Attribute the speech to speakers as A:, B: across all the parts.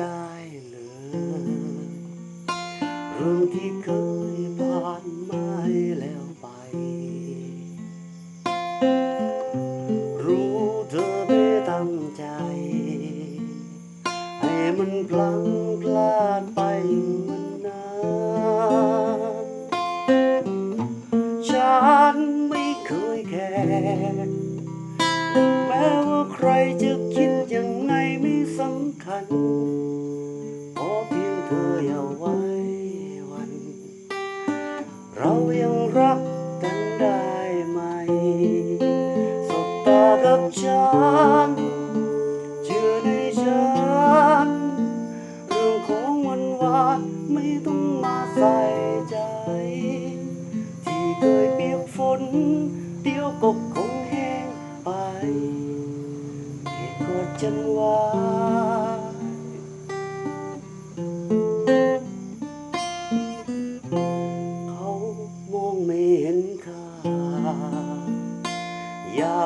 A: ได้เลยเรื่องที่เคยผ่านมาแล้วไป รู้เธอไม่ตั้งใจ ให้มันพลังพลาดไปมันนานฉันไม่เคยแค่แม้ว่าใครจะ ขอเพียงเธออย่าไว้วัน เรายังรักกันได้ไหม สบตากับฉันเชื่อในฉัน เรื่องของวันวานไม่ต้องมาใส่ใจ ที่เคยเปียกฝนเดี๋ยวก็คง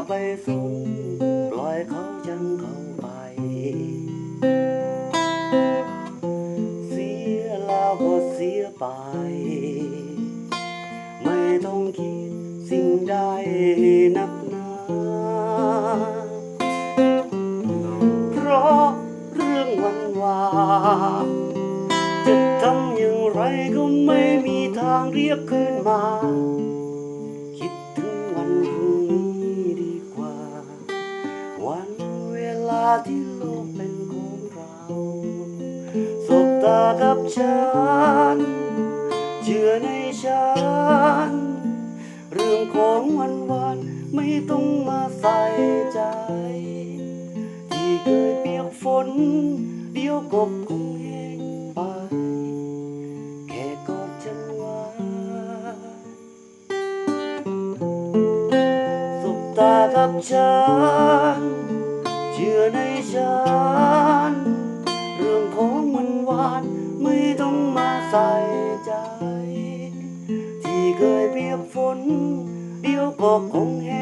A: ไปสนปล่อยเขาจังเขาไป เสียแล้วก็เสียไป ไม่ต้องคิดสิ่งใดนักหนา เพราะเรื่องวันวาจะทำอย่างไรก็ไม่มีทางเรียกคืนมา วันเวลาที่โลกเป็นของเราสบตากับฉัน เชื่อในฉัน เรื่องของวันวานไม่ต้องมาใส่ใจ ที่เคยเปียกฝน เดียวกบคงเห้ง กับฉัน เชื่อในฉัน เรื่องของมันหวานไม่ต้องมาใส่ใจ ที่เคยเปียกฝน เดี๋ยวก็คงแห้ง